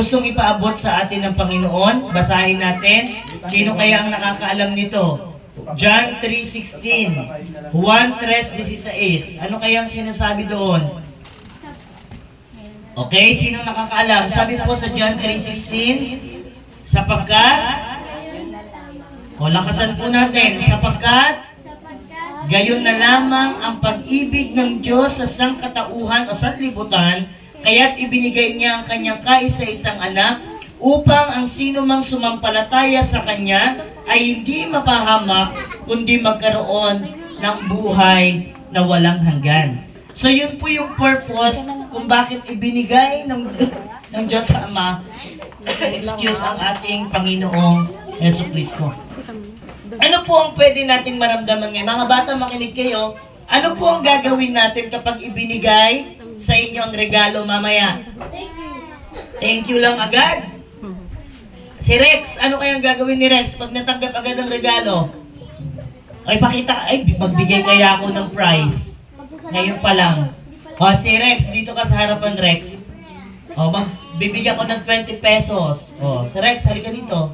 gustong ipaabot sa atin ng Panginoon. Basahin natin. Sino kaya ang nakakaalam nito? John 3.16 Juan 3.16 Ano kaya ang sinasabi doon? Okay, sino nakakaalam? Sabi po sa John 3.16 Sapagkat O lakasan po natin Sapagkat Gayon na lamang ang pag-ibig ng Diyos sa sangkatauhan o sanlibutan, kaya't ibinigay niya ang kanyang kaisa-isang anak upang ang sino mang sumampalataya sa kanya ay hindi mapahamak kundi magkaroon ng buhay na walang hanggan. So yun po yung purpose kung bakit ibinigay ng, ng Diyos Ama, excuse ang ating Panginoong Yeso Kristo. Ano po ang pwede nating maramdaman ngayon? Mga bata, makinig kayo. Ano po ang gagawin natin kapag ibinigay sa inyo ang regalo mamaya? Thank you lang agad. Si Rex, ano kayang gagawin ni Rex pag natanggap agad ang regalo? Ay, pakita, ay, magbigay kaya ako ng prize. Ngayon pa lang. O, si Rex, dito ka sa harapan, Rex. O, magbibigyan ko ng 20 pesos. O, si Rex, halika dito.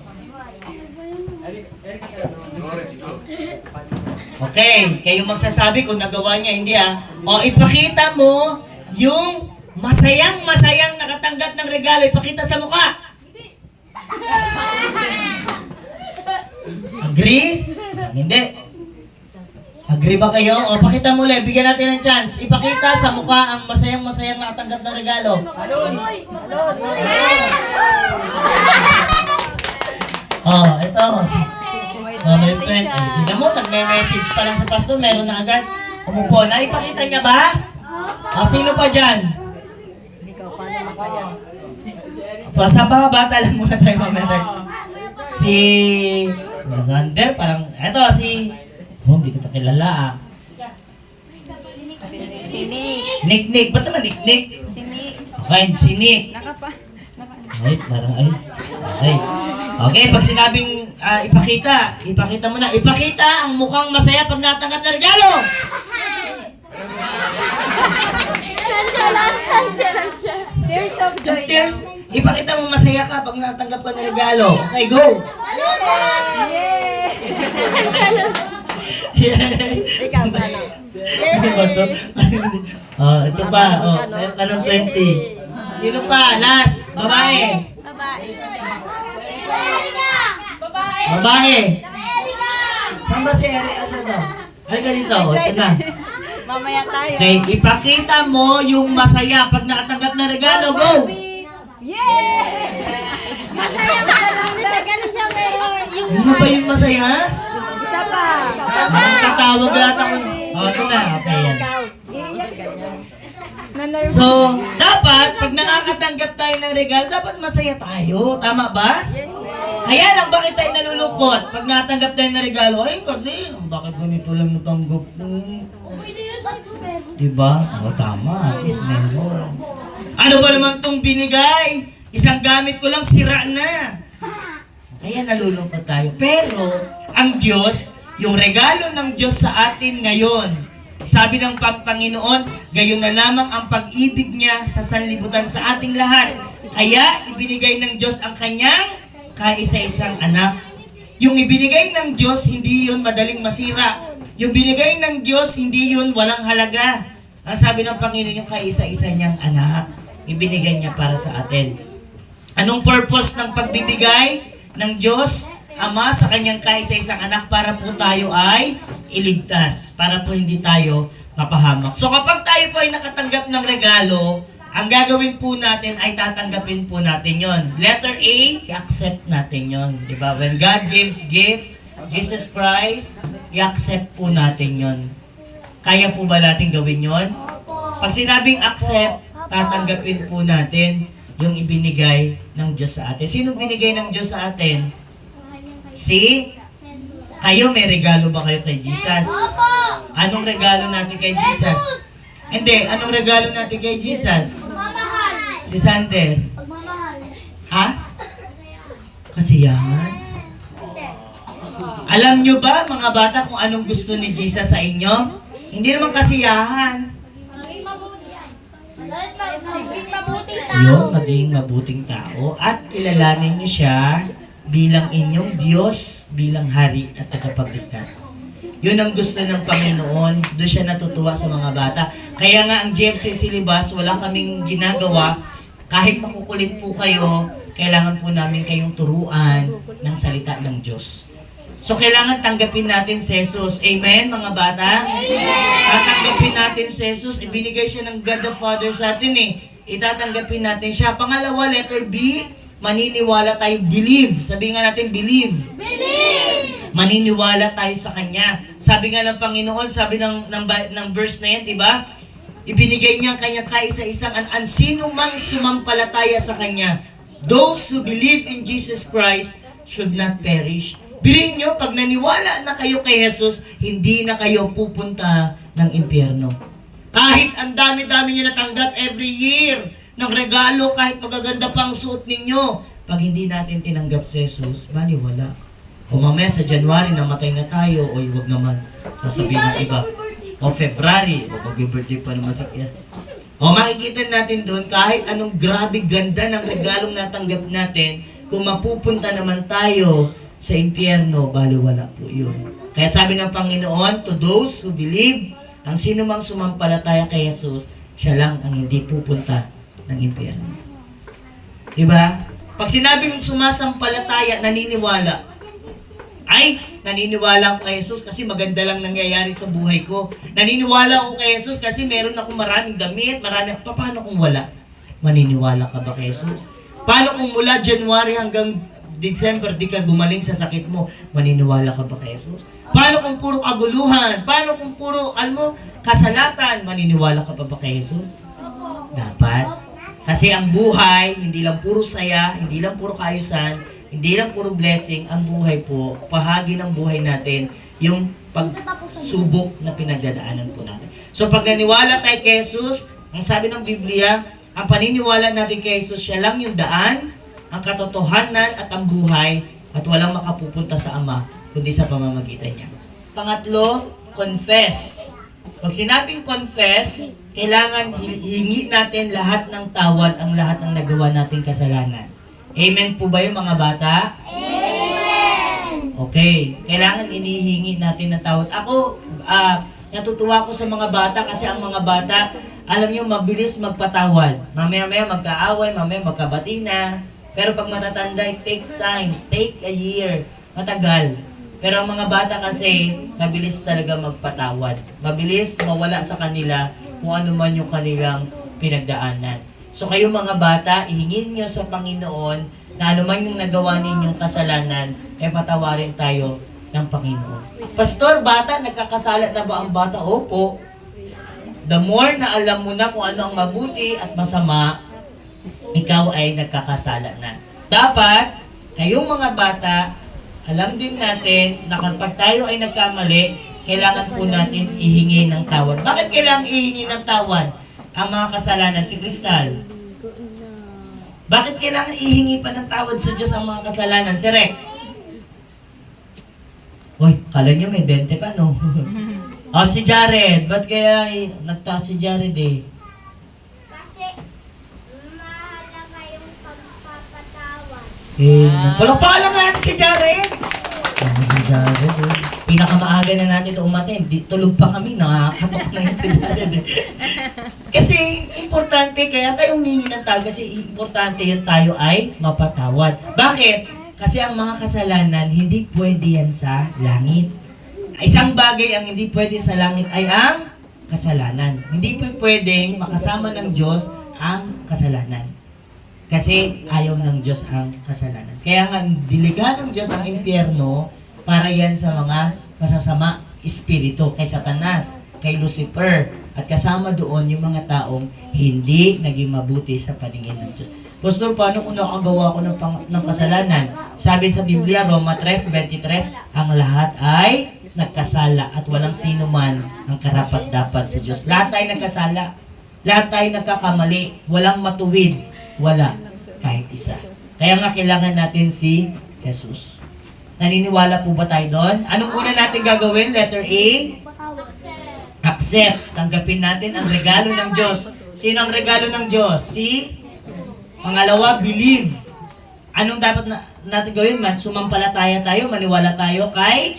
Okay, kayo magsasabi kung nagawa niya, hindi ah. O, ipakita mo yung masayang masayang nakatanggap ng regalo. Ipakita sa mukha. Agree? Hindi. Agree ba kayo? O, pakita mo ulit. Bigyan natin ng chance. Ipakita sa mukha ang masayang masayang nakatanggap ng regalo. Oh, ito. Oh, may friend. Eh, tignan mo, nagme-message pa lang sa pastor, meron na agad. Umupo na. Ipakita niya ba? O, sino pa dyan? Ikaw, paano makaya? So, sa mga bata lang muna tayo mamaya. tayo. Si... Si Sander, parang... Eto, si... Oh, hindi ko ito kilala ah. Sinik. Nick Nick. Ba't naman Nick Nick? Sinik. Okay, si Nick. Nakapa. Naka. Ay, parang ay. Ay. Okay, pag sinabing ah, ipakita, ipakita mo na. Ipakita ang mukhang masaya pag natanggap na regalo. Tears of joy. Tears, ipakita mo masaya ka pag natanggap ka ng regalo. Okay, go. Yay! Ikaw, paano? Ano ba to? oh, ito pa. Oh, meron ka ng 20. Sino pa? Last. Babae. Babae. Babae. Saan ba si Eri? Asan daw? Halika dito. Ito na. Mamaya tayo. Okay, ipakita mo yung masaya pag nakatanggap ng regalo. Go! Yay! Masaya ka lang. Ganun siya meron. Ano ba yung masaya? Isa pa. Ang tatawag yata ko. Oh, ito na. Okay, yan. So, dapat, pag nakakatanggap tayo ng regalo, dapat masaya tayo. Tama ba? Kaya lang, bakit tayo nalulungkot? Pag natanggap tayo ng regalo, ay kasi, bakit ganito lang natanggap? Diba? Oo, tama. At least meron. Ano ba naman tong binigay? Isang gamit ko lang, sira na. Kaya nalulungkot tayo. Pero, ang Diyos, yung regalo ng Diyos sa atin ngayon, sabi ng Pang- Panginoon, gayon na lamang ang pag-ibig niya sa sanlibutan sa ating lahat. Kaya, ibinigay ng Diyos ang kanyang kaisa-isang anak. Yung ibinigay ng Diyos, hindi yun madaling masira. Yung binigay ng Diyos, hindi yun walang halaga. Ang sabi ng Panginoon, yung kaisa-isa niyang anak, ibinigay niya para sa atin. Anong purpose ng pagbibigay ng Diyos Ama sa kanyang kaisa-isang anak para po tayo ay iligtas, para po hindi tayo mapahamak. So kapag tayo po ay nakatanggap ng regalo, ang gagawin po natin ay tatanggapin po natin yon. Letter A, i-accept natin yon. Di ba? When God gives gift, Jesus Christ, i-accept po natin yon. Kaya po ba natin gawin yon? Pag sinabing accept, tatanggapin po natin yung ibinigay ng Diyos sa atin. Sino binigay ng Diyos sa atin? Si? Kayo, may regalo ba kayo kay Jesus? Anong regalo natin kay Jesus? Hindi, anong regalo natin kay Jesus? Si Sander. Ha? Kasiyahan? Alam nyo ba, mga bata, kung anong gusto ni Jesus sa inyo? Hindi naman kasiyahan. Yung maging mabuting tao at kilalanin niyo siya bilang inyong Diyos, bilang Hari at tagapagligtas. Yun ang gusto ng Panginoon. Doon siya natutuwa sa mga bata. Kaya nga ang GFC Syllabus, wala kaming ginagawa. Kahit makukulit po kayo, kailangan po namin kayong turuan ng salita ng Diyos. So, kailangan tanggapin natin si Jesus. Amen, mga bata? Tatanggapin natin si Jesus. Ibinigay siya ng God the Father sa atin eh. Itatanggapin natin siya. Pangalawa, letter B, maniniwala tayo, believe. Sabi nga natin, believe. Maniniwala tayo sa Kanya. Sabi nga ng Panginoon, sabi ng, ng, ng verse na yan, di ba? Ibinigay niya ang kanya kaisa-isang an, an sino mang sumampalataya sa Kanya. Those who believe in Jesus Christ should not perish. Bilhin nyo, pag naniwala na kayo kay Jesus, hindi na kayo pupunta ng impyerno. Kahit ang dami-dami nyo natanggap every year ng regalo, kahit magaganda pang suot ninyo, pag hindi natin tinanggap si Jesus, bali wala. O mamaya sa January, namatay na tayo, o wag naman, sasabihin ng iba. O February, o mag-birthday pa naman sa kaya. O makikita natin doon, kahit anong grabe ganda ng regalong natanggap natin, kung mapupunta naman tayo sa impyerno, bali wala po yun. Kaya sabi ng Panginoon, to those who believe, ang sino mang sumampalataya kay Jesus, siya lang ang hindi pupunta ng impyerno. Diba? Pag sinabing sumasampalataya, naniniwala, ay, naniniwala ako kay Jesus kasi maganda lang nangyayari sa buhay ko. Naniniwala ako kay Jesus kasi meron ako maraming damit, marami. Pa, paano kung wala? Maniniwala ka ba kay Jesus? Paano kung mula January hanggang December di ka gumaling sa sakit mo? Maniniwala ka ba kay Jesus? Paano kung puro kaguluhan? Paano kung puro, alam mo, kasalatan? Maniniwala ka pa ba kay Jesus? Dapat. Kasi ang buhay, hindi lang puro saya, hindi lang puro kaayusan, hindi lang puro blessing, ang buhay po, pahagi ng buhay natin, yung pagsubok na pinagdadaanan po natin. So pag naniwala tayo kay Jesus, ang sabi ng Biblia, ang paniniwala natin kay Jesus, siya lang yung daan, ang katotohanan at ang buhay, at walang makapupunta sa Ama, kundi sa pamamagitan niya. Pangatlo, confess. Pag sinabing confess, kailangan hi- hingi natin lahat ng tawad ang lahat ng nagawa nating kasalanan. Amen po ba yung mga bata? Okay. Kailangan inihingi natin ng tawad. Ako, ah, natutuwa ko sa mga bata kasi ang mga bata, alam nyo, mabilis magpatawad. Mamaya-maya magkaaway, mamaya magkabati na. Pero pag matatanda, it takes time. Take a year. Matagal. Pero ang mga bata kasi, mabilis talaga magpatawad. Mabilis mawala sa kanila kung ano man yung kanilang pinagdaanan. So kayo mga bata, ihingin nyo sa Panginoon na ano man yung nagawa ninyong kasalanan, eh patawarin tayo ng Panginoon. Pastor, bata, nagkakasala na ba ang bata? Opo. The more na alam mo na kung ano ang mabuti at masama, ikaw ay nagkakasala na. Dapat, kayong mga bata, alam din natin na kapag tayo ay nagkamali, kailangan po natin ihingi ng tawad. Bakit kailangan ihingi ng tawad ang mga kasalanan si Kristal? Bakit kailangan ihingi pa ng tawad sa Diyos ang mga kasalanan? Si Rex? Uy, kala nyo may 20 pa, no? o, si Jared. Ba't kaya nagtaas si Jared eh? Kasi mahalaga yung pagpapatawad. Eh, walang paalam natin si Jared! Ano si Jared eh? Pinakamaaga na natin ito umatin. Di, tulog pa kami, nakakatok na yun si Jared eh. Kasi importante, kaya tayo humingi ng tawad kasi importante yun tayo ay mapatawad. Bakit? Kasi ang mga kasalanan, hindi pwede yan sa langit. Isang bagay ang hindi pwede sa langit ay ang kasalanan. Hindi po pwedeng makasama ng Diyos ang kasalanan. Kasi ayaw ng Diyos ang kasalanan. Kaya nga, diligan ng Diyos ang impyerno para yan sa mga masasama espiritu kay Satanas, kay Lucifer, at kasama doon yung mga taong hindi naging mabuti sa paningin ng Diyos. Pastor, paano kung nakagawa ko ng, pang, ng kasalanan? Sabi sa Biblia, Roma 3.23, ang lahat ay nagkasala at walang sino man ang karapat dapat sa Diyos. Lahat tayo nagkasala. Lahat tayo nagkakamali. Walang matuwid. Wala. Kahit isa. Kaya nga kailangan natin si Jesus. Naniniwala po ba tayo doon? Anong una natin gagawin? Letter A? Accept. Tanggapin natin ang regalo ng Diyos. Sino ang regalo ng Diyos? Si Pangalawa, believe. Anong dapat na, natin gawin man? Sumampalataya tayo, maniwala tayo kay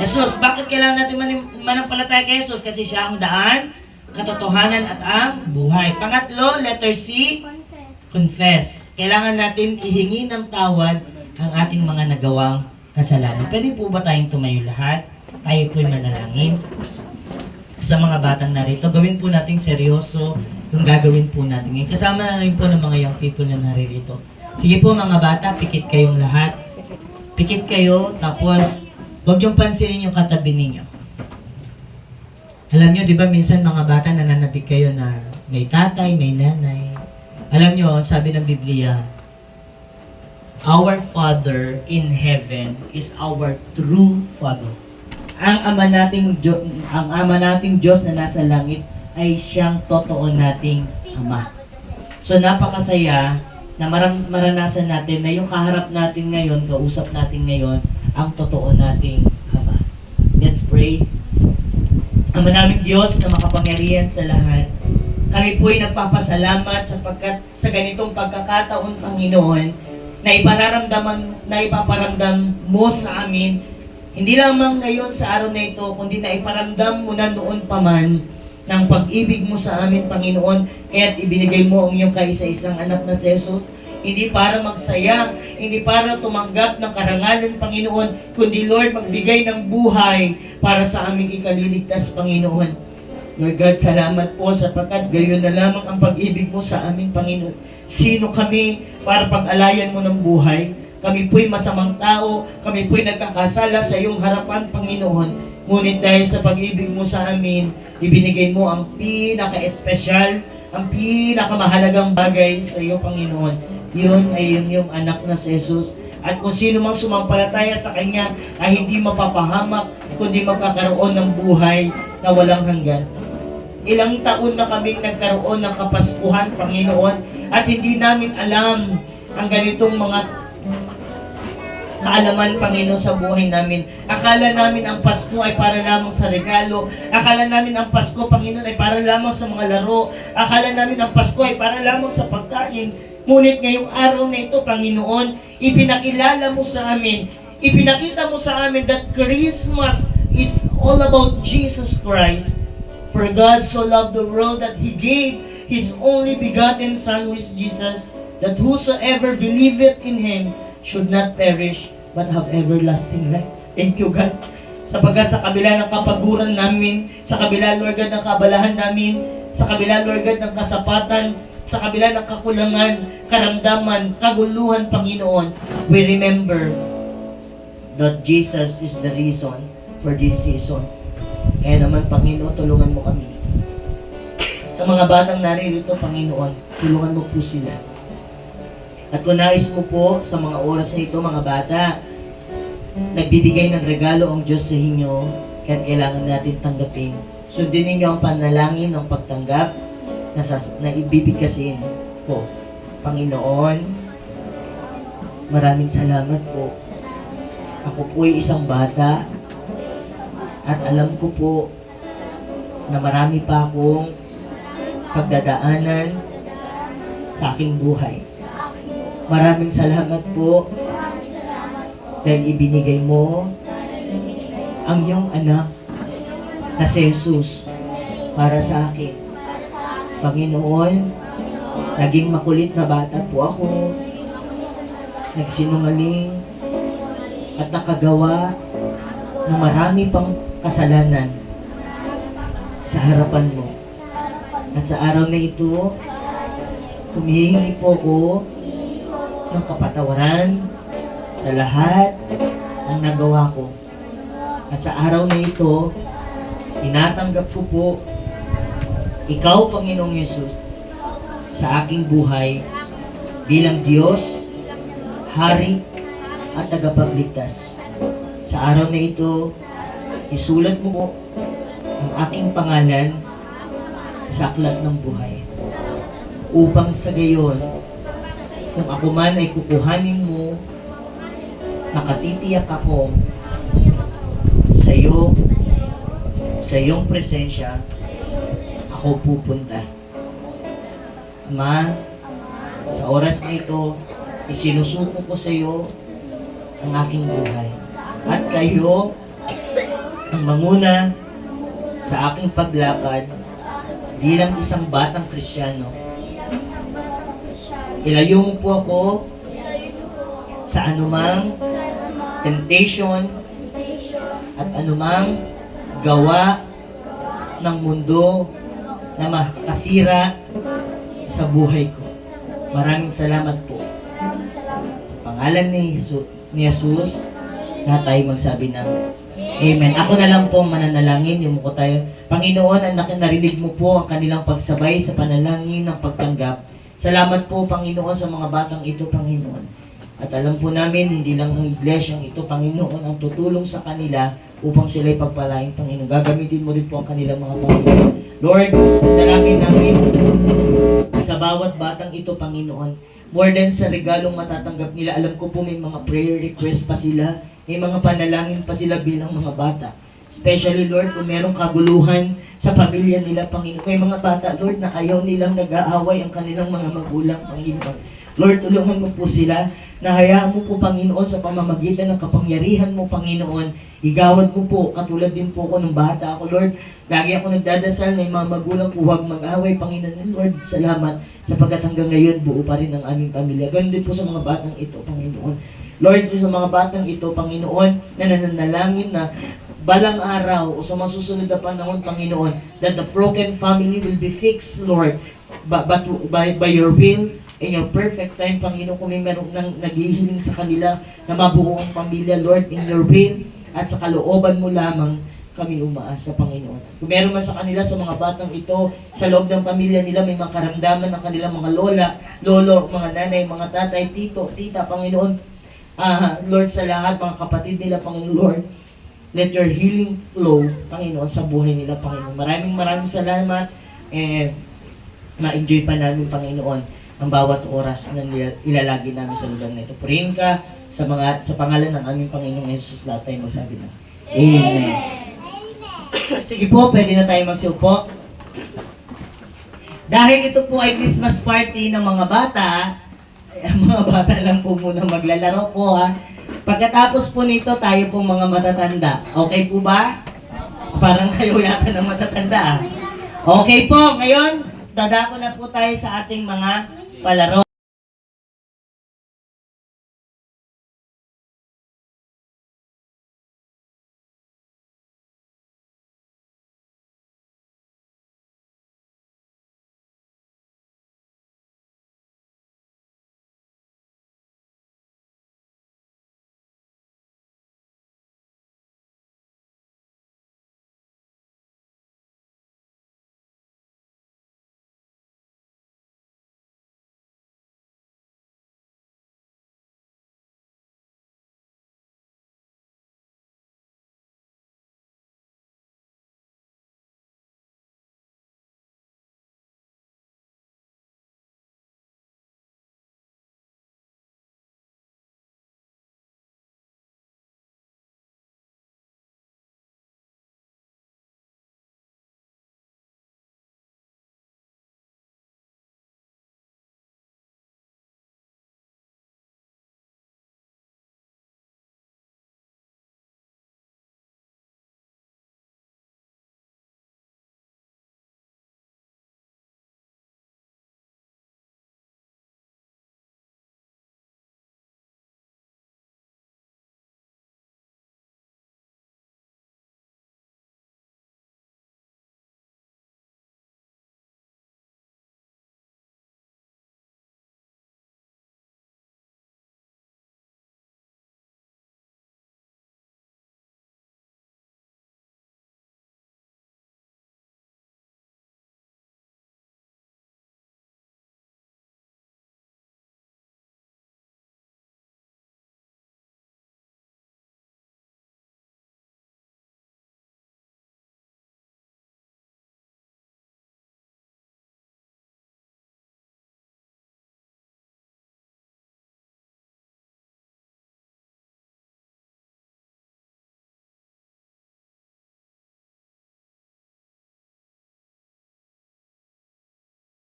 Jesus. Bakit kailangan natin mani- manampalataya kay Jesus? Kasi siya ang daan, katotohanan at ang buhay. Pangatlo, letter C, Confess. Kailangan natin ihingi ng tawad ang ating mga nagawang kasalanan. Pwede po ba tayong tumayo lahat? Tayo po'y manalangin. Sa mga batang narito, gawin po nating seryoso yung gagawin po natin. Kasama na rin po ng mga young people na naririto. Sige po mga bata, pikit kayong lahat. Pikit kayo, tapos huwag yung pansinin yung katabi ninyo. Alam nyo, di ba minsan mga bata nananabig kayo na may tatay, may nanay. Alam nyo, sabi ng Biblia, Our Father in heaven is our true Father. Ang ama nating Diyos, ang ama nating Diyos na nasa langit ay siyang totoo nating ama. So napakasaya na maram, maranasan natin na yung kaharap natin ngayon, kausap natin ngayon, ang totoo nating ama. Let's pray. Ama naming Diyos na makapangyarihan sa lahat, kami po'y nagpapasalamat sapagkat sa ganitong pagkakataon, Panginoon, na ipararamdaman, na ipaparamdam mo sa amin, hindi lamang ngayon sa araw na ito, kundi na iparamdam mo na noon pa man ng pag-ibig mo sa amin, Panginoon, kaya't ibinigay mo ang iyong kaisa-isang anak na si Jesus, hindi para magsaya, hindi para tumanggap ng karangalan, Panginoon, kundi Lord, magbigay ng buhay para sa aming ikaliligtas, Panginoon. Lord God, salamat po sapagkat gayon na lamang ang pag-ibig mo sa aming Panginoon. Sino kami para pag-alayan mo ng buhay? Kami po'y masamang tao, kami po'y nagkakasala sa iyong harapan, Panginoon. Ngunit dahil sa pag-ibig mo sa amin, ibinigay mo ang pinaka-espesyal, ang pinakamahalagang bagay sa iyo, Panginoon. Yun ay yung iyong anak na si Jesus. At kung sino mang sumampalataya sa Kanya ay hindi mapapahamak, kundi magkakaroon ng buhay na walang hanggan. Ilang taon na kaming nagkaroon ng kapaskuhan, Panginoon, at hindi namin alam ang ganitong mga kaalaman, Panginoon, sa buhay namin. Akala namin ang Pasko ay para lamang sa regalo. Akala namin ang Pasko, Panginoon, ay para lamang sa mga laro. Akala namin ang Pasko ay para lamang sa pagkain. Ngunit ngayong araw na ito, Panginoon, ipinakilala mo sa amin, ipinakita mo sa amin that Christmas is all about Jesus Christ. For God so loved the world that He gave His only begotten Son, who is Jesus, that whosoever believeth in Him should not perish, but have everlasting life. Thank you, God. Sapagkat sa kabila ng kapaguran namin, sa kabila, Lord God, ng kabalahan namin, sa kabila, Lord God, ng kasapatan, sa kabila ng kakulangan, karamdaman, kaguluhan, Panginoon, we remember that Jesus is the reason for this season. Kaya naman, Panginoon, tulungan mo kami. Sa mga batang naririto, Panginoon, tulungan mo po sila. At kung nais mo po sa mga oras na ito, mga bata, nagbibigay ng regalo ang Diyos sa inyo, kaya kailangan natin tanggapin. Sundin ninyo ang panalangin ng pagtanggap na, sas- na ibibigkasin ko. Panginoon, maraming salamat po. Ako po ay isang bata at alam ko po na marami pa akong pagdadaanan sa aking buhay. Maraming salamat po dahil ibinigay mo ang iyong anak na si Jesus para sa akin. Panginoon, naging makulit na bata po ako, nagsinungaling, at nakagawa ng marami pang kasalanan sa harapan mo. At sa araw na ito, humihingi po ko ng kapatawaran sa lahat ng nagawa ko. At sa araw na ito, tinatanggap ko po ikaw, Panginoong Yesus, sa aking buhay bilang Diyos, Hari at tagapagligtas. Sa araw na ito, isulat mo po ang aking pangalan sa aklat ng buhay. Upang sa gayon, kung ako man ay kukuhanin mo, nakatitiyak ako sa iyo, sa iyong presensya, ako pupunta. Ama, sa oras na ito, isinusuko ko sa iyo ang aking buhay. At kayo ang manguna sa aking paglakad bilang isang batang Kristiyano. Ilayo mo po ako sa anumang temptation at anumang gawa ng mundo na makasira sa buhay ko. Maraming salamat po. Sa pangalan ni Jesus, ni Jesus na tayo magsabi ng Amen. Ako na lang po ang mananalangin, yung ko tayo. Panginoon, ang nakin- narinig mo po ang kanilang pagsabay sa panalangin ng pagtanggap. Salamat po, Panginoon, sa mga batang ito, Panginoon. At alam po namin, hindi lang ang iglesyang ito, Panginoon, ang tutulong sa kanila upang sila'y pagpalain, Panginoon. Gagamitin mo rin po ang kanilang mga pamilya. Lord, dalangin namin sa bawat batang ito, Panginoon, more than sa regalong matatanggap nila, alam ko po may mga prayer request pa sila, may mga panalangin pa sila bilang mga bata. Especially, Lord, kung merong kaguluhan sa pamilya nila, Panginoon. May mga bata, Lord, na ayaw nilang nag-aaway ang kanilang mga magulang, Panginoon. Lord, tulungan mo po sila na hayaan mo po, Panginoon, sa pamamagitan ng kapangyarihan mo, Panginoon. Igawad mo po, katulad din po ako nung bata ako, Lord. Lagi ako nagdadasal na yung mga magulang ko, huwag mag-away, Panginoon. Lord, salamat sapagkat hanggang ngayon, buo pa rin ang aming pamilya. Ganun din po sa mga batang ito, Panginoon. Lord, sa mga batang ito, Panginoon, na nananalangin na balang araw o sa masusunod na panahon, Panginoon, that the broken family will be fixed, Lord, but, by, by your will and your perfect time, Panginoon, kung may merong nang naghihiling sa kanila na mabuo ang pamilya, Lord, in your will at sa kalooban mo lamang kami umaasa, Panginoon. Kung meron man sa kanila, sa mga batang ito, sa loob ng pamilya nila, may mga karamdaman ng kanilang mga lola, lolo, mga nanay, mga tatay, tito, tita, Panginoon, Ah, Lord, sa lahat, mga kapatid nila, Panginoon, Lord, let your healing flow, Panginoon, sa buhay nila, Panginoon. Maraming maraming salamat and ma-enjoy pa namin, Panginoon, ang bawat oras na ilalagi namin sa lugar na ito. Purihin ka sa mga sa pangalan ng aming Panginoong Jesus lahat tayo magsabi na. Amen. Sige po, pwede na tayo magsiupo. Dahil ito po ay Christmas party ng mga bata, ang mga bata lang po muna maglalaro po ha. Pagkatapos po nito, tayo po mga matatanda. Okay po ba? Parang kayo yata ng matatanda ah. Okay po, ngayon, dadako na po tayo sa ating mga palaro.